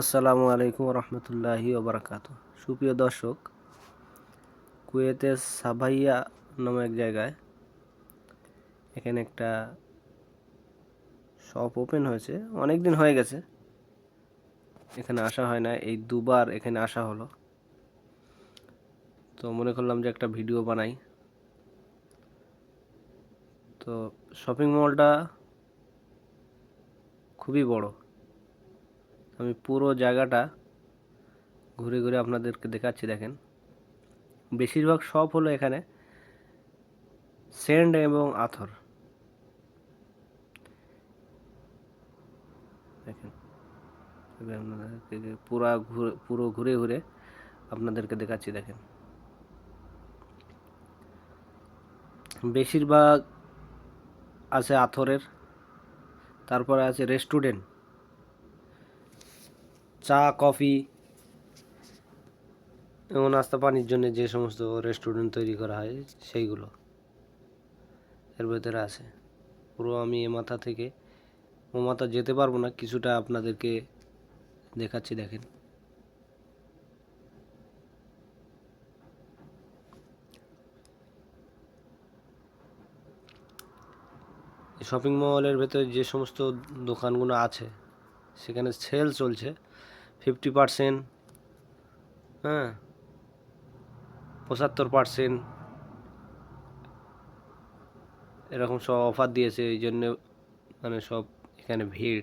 আসসালামু আলাইকুম রহমতুল্লাহি ওবরাকাত। সুপ্রিয় দর্শক কুয়েতের সাভাইয়া নামে এক জায়গায় এখানে একটা শপ ওপেন হয়েছে। অনেক দিন হয়ে গেছে। এখানে আসা হয় না, এই দুবার এখানে আসা হলো। তো মনে করলাম যে একটা ভিডিও বানাই। তো শপিং মলটা খুবই বড়। আমি পুরো জায়গাটা ঘুরে ঘুরে আপনাদেরকে দেখাচ্ছি দেখেন। বেশিরভাগ শপ হলো এখানে সেন্ড এবং আথর। দেখেন আপনাদেরকে পুরা ঘুরে, পুরো ঘুরে ঘুরে আপনাদেরকে দেখাচ্ছি দেখেন। বেশিরভাগ আছে আথরের, তারপরে আছে রেস্টুরেন্ট চা, কফি এবং নাস্তা পানির জন্য যে সমস্ত রেস্টুরেন্ট তৈরি করা হয় সেইগুলো এর ভেতরে আছে। পুরো আমি এ মাথা থেকে, ও মাথা যেতে পারব না, কিছুটা আপনাদেরকে দেখাচ্ছি, দেখেন। শপিং মলের ভেতরে যে সমস্ত দোকানগুলো আছে, সেখানে সেল চলছে। ফিফটি পারসেন্ট হ্যাঁ পঁচাত্তর পারসেন্ট, এরকম সব অফার দিয়েছে, এই জন্য মানে সব এখানে ভিড়।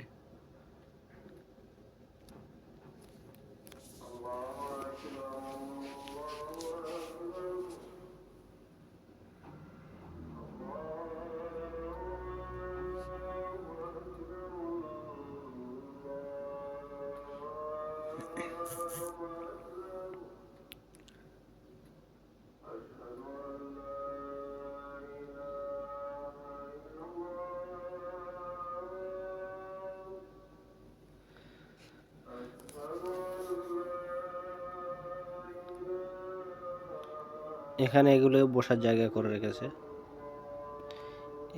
এখানে এগুলো বসার জায়গা করে রেখেছে।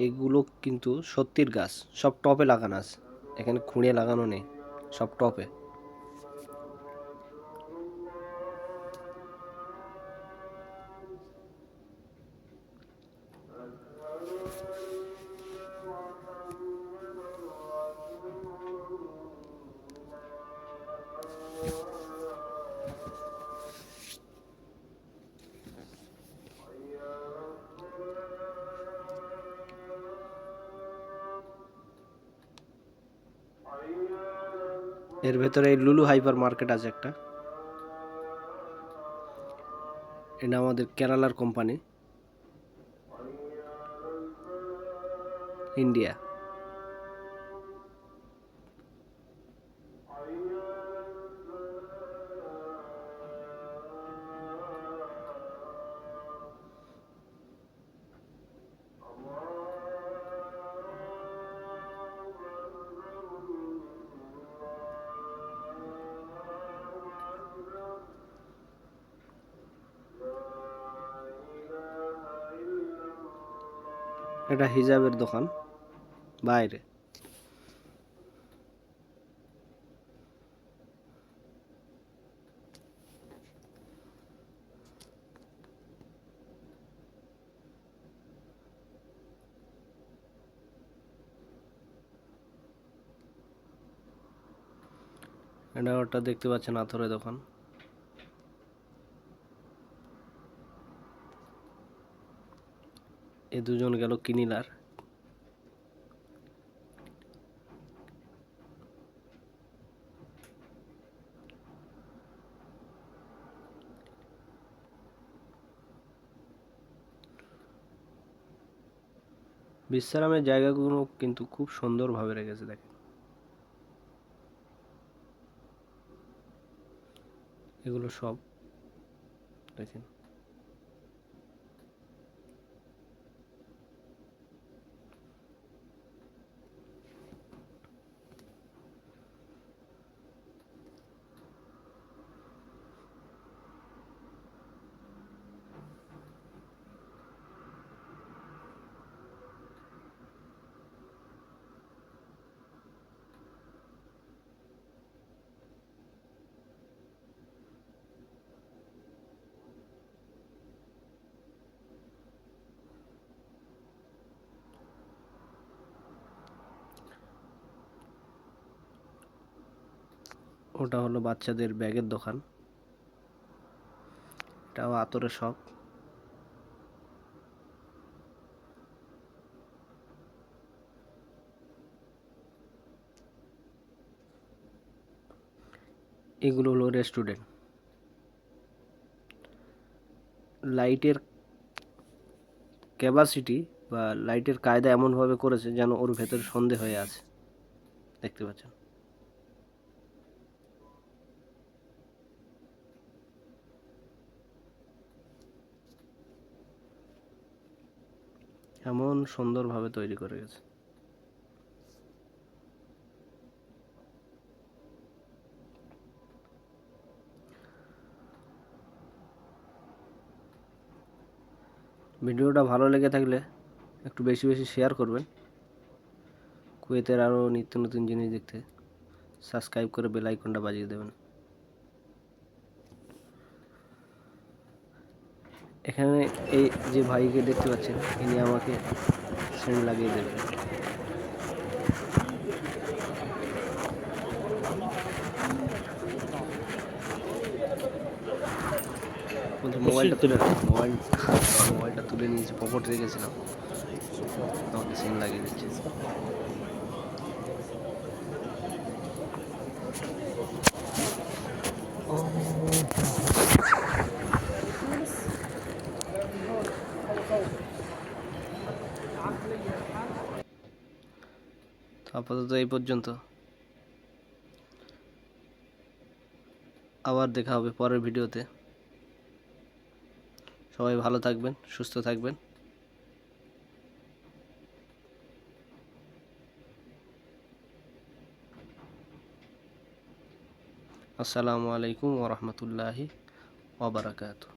এগুলো কিন্তু সত্যির গাছ, সব টপে লাগানো আছে। এখানে খুঁড়ে লাগানো নেই, সব টপে। এর ভেতরে এই লুলু হাইপার মার্কেট আছে একটা। এটা আমাদের কেরালার কোম্পানি। ইন্ডিয়া। এটা হিজাবের দোকান বাইরে। এটা ওটা দেখতে পাচ্ছেন আথরের দোকান। এ দুজন গেল কিনিলার। বিশ্রামের জায়গাগুলো কিন্তু খুব সুন্দরভাবে রেখেছে দেখেন। এগুলো সব দেখেন। ওটা হলো বাচ্চাদের ব্যাগের দোকান। এটাও আতরের শপ এগুলো হলো রেস্টুরেন্ট। লাইটের ক্যাপাসিটি বা লাইটের কায়দা এমনভাবে করেছে যেন ওর ভেতরে সন্দেহ হয়ে আছে। দেখতে পাচ্ছেন? এমন সুন্দরভাবে তৈরি করে গেছে। ভিডিওটা ভালো লেগে থাকলে একটু বেশি বেশি শেয়ার করবেন। কুয়েতের আরও নিত্য নতুন জিনিস দেখতে সাবস্ক্রাইব করে বেল আইকনটা বাজিয়ে দেবেন। এখানে এই যে ভাইকে দেখতে পাচ্ছেন ইনি আমাকে সেন্ড লাগিয়ে দেবেন। মোবাইলটা তুলে মোবাইল মোবাইলটা তুলে নিয়েছি পকেটে রেখেছিলাম আমাকে সেন্ড লাগিয়ে দিচ্ছে। তো আপাতত এই পর্যন্ত। আবার দেখা হবে পরের ভিডিওতে। সবাই ভালো থাকবেন, সুস্থ থাকবেন। আসসালামু আলাইকুম ওরহমতুল্লাহি ওবরাকাতু